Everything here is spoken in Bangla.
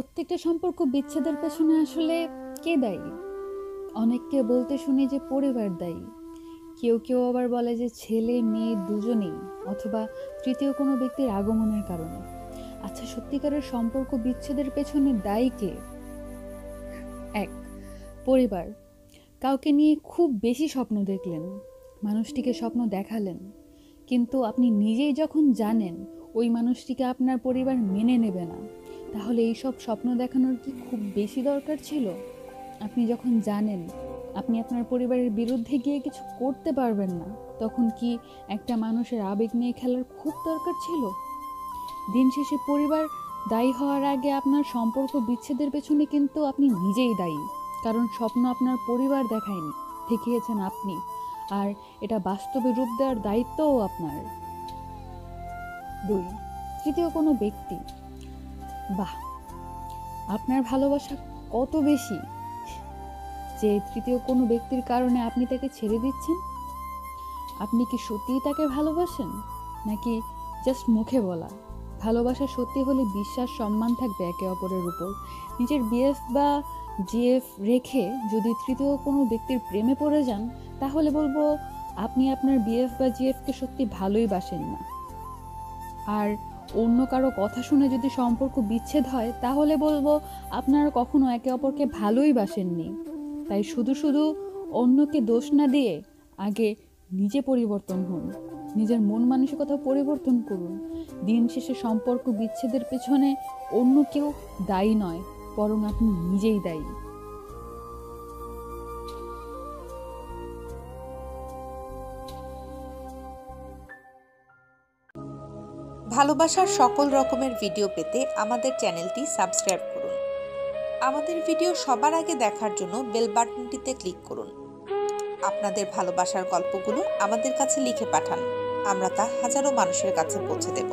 প্রত্যেকটা সম্পর্ক বিচ্ছেদের পেছনে আসলে কে দায়ী? অনেককে বলতে শুনি যে পরিবার দায়ী। কেউ কেউ আবার বলে যে ছেলে, মেয়ে দুজনেই, অথবা তৃতীয় কোনো ব্যক্তির আগমনের কারণে। আচ্ছা সত্যিকারের সম্পর্ক বিচ্ছেদের পেছনে দায়ী কে? এক, পরিবার। কাউকে নিয়ে খুব বেশি স্বপ্ন দেখলেন, মানুষটিকে স্বপ্ন দেখালেন, কিন্তু আপনি নিজেই যখন জানেন ওই মানুষটিকে আপনার পরিবার মেনে নেবে না। তাহলে এইসব স্বপ্ন দেখানোর কি খুব বেশি দরকার ছিল? আপনি যখন জানেন আপনি আপনার পরিবারের বিরুদ্ধে গিয়ে কিছু করতে পারবেন না, তখন কি একটা মানুষের আবেগ নিয়ে খেলার খুব দরকার ছিল? দিন শেষে পরিবার দায়ী হওয়ার আগে আপনার সম্পর্ক বিচ্ছেদের পেছনে কিন্তু আপনি নিজেই দায়ী, কারণ স্বপ্ন আপনার পরিবার দেখায়নি, দেখিয়েছেন আপনি। আর এটা বাস্তবে রূপ দেওয়ার দায়িত্বও আপনার। দুই, তৃতীয় কোনো ব্যক্তি। বাহ! আপনার ভালোবাসা কত বেশি যে তৃতীয় কোনো ব্যক্তির কারণে আপনি তাকে ছেড়ে দিচ্ছেন? আপনি কি সত্যিই তাকে ভালোবাসেন? নাকি জাস্ট মুখে বলা? ভালোবাসা সত্যি হলে বিশ্বাস, সম্মান থাকবে একে অপরের উপর। নিজের বিএফ বা জিএফ রেখে যদি তৃতীয় কোনো ব্যক্তির প্রেমে পড়ে যান, তাহলে বলব আপনি আপনার বিএফ বা জিএফকে সত্যি ভালোই বাসেন না। আর অন্য কারও কথা শুনে যদি সম্পর্ক বিচ্ছেদ হয়, তাহলে বলব আপনারা কখনো একে অপরকে ভালোই বাসেননি। তাই শুধু শুধু অন্যকে দোষ না দিয়ে আগে নিজে পরিবর্তন হন। নিজের মন মানসিকতা পরিবর্তন করুন। দিন শেষে সম্পর্ক বিচ্ছেদের পেছনে অন্য কেউ দায়ী নয়, বরং আপনি নিজেই দায়ী। ভালোবাসার সকল রকমের ভিডিও পেতে আমাদের চ্যানেলটি সাবস্ক্রাইব করুন। আমাদের ভিডিও সবার আগে দেখার জন্য বেল বাটনটিতে ক্লিক করুন। আপনাদের ভালোবাসার গল্পগুলো আমাদের কাছে লিখে পাঠান। আমরা তা হাজারো মানুষের কাছে পৌঁছে দেব।